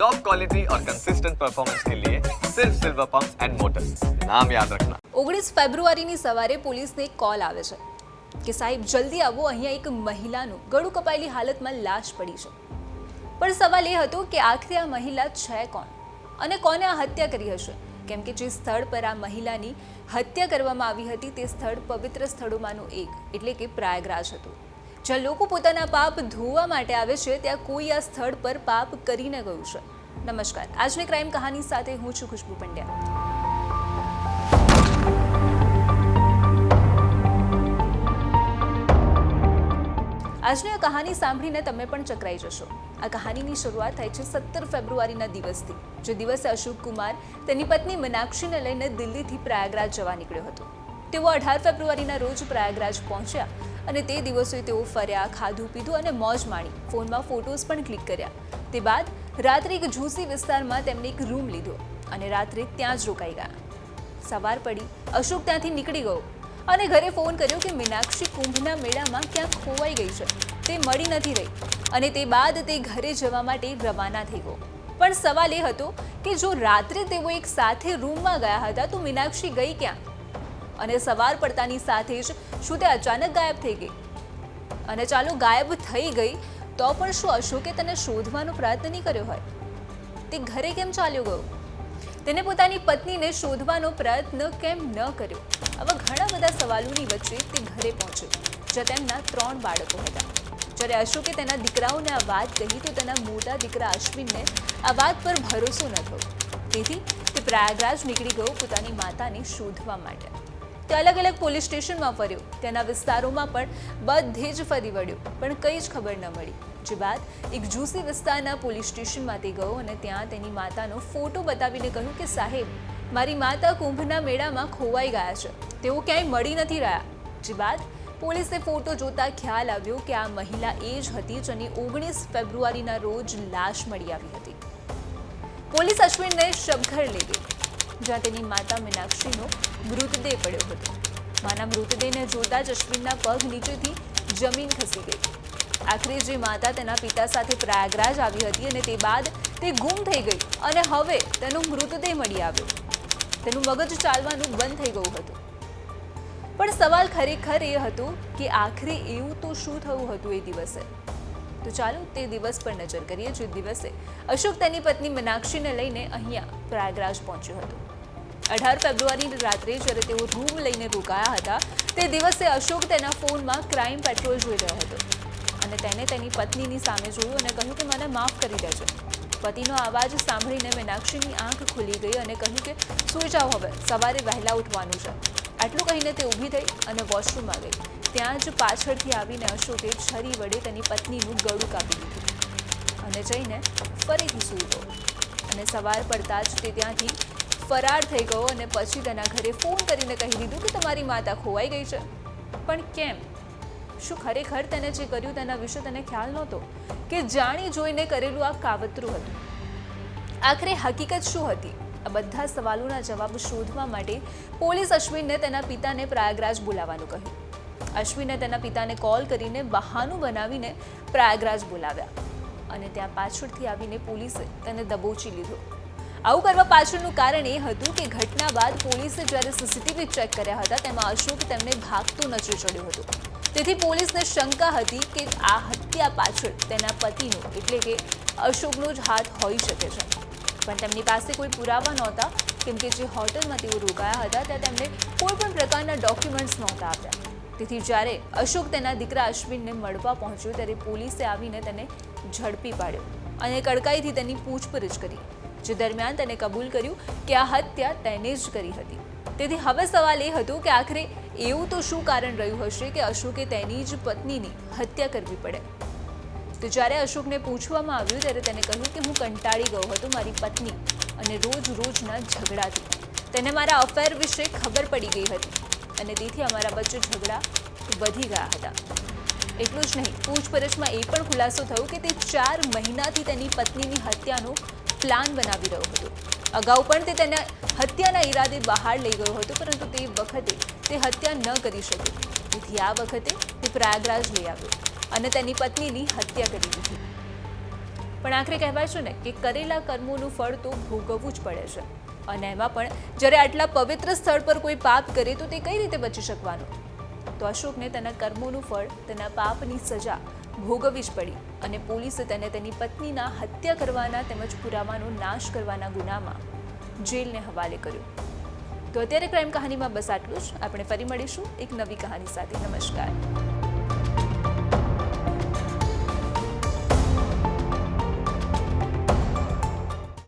Top quality और consistent performance के लिए सिर्फ सिल्वर पंप एंड मोटर्स नाम याद रखना ઓગણીસ ફેબ્રુઆરીની સવારે પોલીસને એક કોલ આવે છે કે સાહેબ જલ્દી આવો અહીંયા એક મહિલાનું ગળું કપાયેલી હાલતમાં લાશ પડી છે પણ સવાલ એ હતો કે આખરે આ મહિલા છે કોણ અને કોને આ હત્યા કરી હશે કેમ કે જે સ્થળ પર આ મહિલાની હત્યા કરવામાં આવી હતી તે સ્થળ પવિત્ર સ્થળોમાંનું એક એટલે કે પ્રયાગરાજ હતું જ્યાં લોકો પોતાના પાપ ધોવા માટે આવે છે, ત્યાં કોઈ આ સ્થળ પર પાપ કરીને ગયું છે. નમસ્કાર. આજની ક્રાઇમ કહાની સાથે હું છું ખુશ્બુ પંડ્યા. આજની આ કહાની સાંભળીને તમે પણ ચકરાઈ જશો. આ કહાનીની શરૂઆત થાય છે સત્તર ફેબ્રુઆરીના દિવસથી. જે દિવસે અશોક કુમાર તેની પત્ની મીનાક્ષીને લઈને દિલ્હીથી પ્રયાગરાજ જવા નીકળ્યો હતો. તેઓ અઢાર ફેબ્રુઆરીના રોજ પ્રયાગરાજ પહોંચ્યા અને તે દિવસે તેઓ ફર્યા, ખાધું પીધું અને મોજ માણી. ફોનમાં ફોટોઝ પણ ક્લિક કર્યા. તે બાદ રાત્રે એક ઝૂસી વિસ્તારમાં તેમણે એક રૂમ લીધો અને રાત્રે ત્યાં જ રોકાઈ ગયા. સવાર પડી. અશોક ત્યાંથી નીકળી ગયો અને ઘરે ફોન કર્યો કે મીનાક્ષી કુંભના મેળામાં ક્યાંક ખોવાઈ ગઈ છે. તે મળી નથી રહી અને તે બાદ તે ઘરે જવા માટે રવાના થઈ ગયો. પણ સવાલ એ હતો કે જો રાત્રે તેઓ એક સાથે રૂમમાં ગયા હતા તો મીનાક્ષી ગઈ ક્યાં? અને સવાર પડતાની સાથે જ શું તે અચાનક ગાયબ થઈ ગઈ? અને ચાલો ગાયબ થઈ ગઈ, તો પણ શું અશોકે તેને શોધવાનો પ્રયત્ન નહીં કર્યો હોય? તે ઘરે કેમ ચાલ્યો ગયો? તેને પોતાની પત્નીને શોધવાનો પ્રયત્ન કેમ ન કર્યો? આવા ઘણા બધા સવાલોની વચ્ચે તે ઘરે પહોંચ્યો, જ્યાં તેમના ત્રણ બાળકો હતા. જ્યારે અશોકે તેના દીકરાઓને આ વાત કહી, તો તેના મોટા દીકરા અશ્વિનને આ વાત પર ભરોસો ન થયો. તેથી તે પ્રયાગરાજ નીકળી ગયો પોતાની માતાને શોધવા માટે. અલગ અલગ પોલીસ સ્ટેશનમાં ફર્યો. તેના વિસ્તારોમાં પણ બધે જ ફરી વળ્યો, પણ કંઈ જ ખબર ન મળી. જે બાદ એક જૂસી વિસ્તારના પોલીસ સ્ટેશનમાં તે ગયો અને ત્યાં તેની માતાનો ફોટો બતાવીને કહ્યું કે, સાહેબ, મારી માતા કુંભના મેળામાં ખોવાઈ ગયા છે. તેઓ ક્યાંય મળી નથી રહ્યા. જે બાદ પોલીસે ફોટો જોતા ખ્યાલ આવ્યો કે આ મહિલા એ જ હતી જેની ઓગણીસ ફેબ્રુઆરીના રોજ લાશ મળી આવી હતી. પોલીસ અશ્વિનને શબઘર લઈ ગઈ. જ્યાં તેની માતા મીનાક્ષીનો મૃતદેહ પડ્યો હતો. માના મૃતદેહને જોતા જ અશ્વિનના પગ નીચેથી જમીન ખસી ગઈ. આખરે જે માતા તેના પિતા સાથે પ્રયાગરાજ આવી હતી અને તે બાદ તે ગુમ થઈ ગઈ અને હવે તેનો મૃતદેહ મળી આવ્યો. તેનું મગજ ચાલવાનું બંધ થઈ ગયું હતું. પણ સવાલ ખરેખર એ હતો કે આખરે એવું તો શું થયું હતું એ દિવસે? તો ચાલો તે દિવસ પર નજર કરીએ. જે દિવસે અશોક તેની પત્ની મીનાક્ષીને લઈને અહીંયા પ્રયાગરાજ પહોંચ્યો હતો. અઢાર ફેબ્રુઆરીની રાત્રે જ્યારે તેઓ રૂમ લઈને રોકાયા હતા, તે દિવસે અશોક તેના ફોનમાં ક્રાઇમ પેટ્રોલ જોઈ રહ્યો હતો. અને તેને તેની પત્નીની સામે જોયું અને કહ્યું કે, મને માફ કરી દેજો. પતિનો અવાજ સાંભળીને મીનાક્ષીની આંખ ખુલી ગઈ અને કહ્યું કે, સૂઈ જાઓ હવે, સવારે વહેલા ઉઠવાનું છે. આટલું કહીને તે ઊભી થઈ અને વોશરૂમમાં ગઈ. ત્યાં જ પાછળથી આવીને અશોકે છરી વડે તેની પત્નીનું ગળું કાપી દીધું અને જઈને ફરીથી સૂઈ ગયો. અને સવાર પડતા જ તે ત્યાંથી ફરાર થઈ ગયો અને પછી તેના ઘરે ફોન કરીને કહી દીધું કે તમારી માતા ખોવાઈ ગઈ છે. પણ કેમ? શું ખરેખર તેને જે કર્યું તેના વિશે તેને ખ્યાલ નહોતો? કે જાણી જોઈને કરેલું આ કાવતરું હતું? આખરે હકીકત શું હતી? આ બધા સવાલોના જવાબ શોધવા માટે પોલીસ અશ્વિનને તેના પિતાને પ્રયાગરાજ બોલાવવાનું કહ્યું. અશ્વિને તેના પિતાને કોલ કરીને બહાનું બનાવીને પ્રયાગરાજ બોલાવ્યા. અને ત્યાં પાછળથી આવીને પોલીસે તેને દબોચી લીધો. આવું કરવા પાછળનું કારણ એ હતું કે ઘટના બાદ પોલીસે જ્યારે સીસીટીવી ચેક કર્યા હતા, તેમાં અશોક તેમને ભાગતો નજરે ચડ્યો હતો. તેથી પોલીસને શંકા હતી કે આ હત્યા પાછળ તેના પતિનો એટલે કે અશોકનો જ હાથ હોઈ શકે છે. પણ તેમની પાસે કોઈ પુરાવા નહોતા, કેમ કે જે હોટલમાં તેઓ રોકાયા હતા, ત્યાં તેમને કોઈ પણ પ્રકારના ડોક્યુમેન્ટ્સ નહોતા આપ્યા. તેથી જ્યારે અશોક તેના દીકરા અશ્વિનને મળવા પહોંચ્યો, ત્યારે પોલીસે આવીને તેને ઝડપી પાડ્યો અને કડકાઈથી તેની પૂછપરછ કરી. જે દરમિયાન તેને કબૂલ કર્યું કે આ હત્યા તેને જ કરી હતી. તેથી હવે સવાલ એ હતો કે આખરે એવું તો શું કારણ રહ્યું હશે કે અશોકે તેની જ પત્નીની હત્યા કરવી પડે? તો જ્યારે અશોકને પૂછવામાં આવ્યું ત્યારે તેને કહ્યું કે હું કંટાળી ગયો હતો મારી પત્ની અને રોજ રોજના ઝઘડાથી. તેને મારા અફેર વિશે ખબર પડી ગઈ હતી અને તેથી અમારા વચ્ચે ઝઘડા વધી ગયા હતા. એટલું જ નહીં, પૂછપરછમાં એ પણ ખુલાસો થયો કે તે ચાર મહિનાથી તેની પત્નીની હત્યાનો પ્લાન બનાવી રહ્યો હતો. અગાઉ પણ તે તેના હત્યાના ઈરાદે બહાર લઈ ગયો હતો, પરંતુ તે વખતે તે હત્યા ન કરી શક્યો. તેથી આ વખતે તે પ્રયાગરાજ લઈ આવ્યો અને તેની પત્નીની હત્યા કરી દીધી. પણ આખરે કહેવાય છે ને કે કરેલા કર્મોનું ફળ તો ભોગવવું જ પડે છે. અને એમાં પણ જ્યારે આટલા પવિત્ર સ્થળ પર કોઈ પાપ કરે તો તે કઈ રીતે બચી શકવાનું? તો અશોકને તેના કર્મોનું ફળ, તેના પાપની સજા ભોગવવી જ પડી અને પોલીસે તેને તેની પત્નીના હત્યા કરવાના તેમજ પુરાવાનો નાશ કરવાના ગુનામાં જેલને હવાલે કર્યો. તો અત્યારે ક્રાઇમ કહાનીમાં બસ આટલું જ. આપણે ફરી મળીશું એક નવી કહાની સાથે. નમસ્કાર.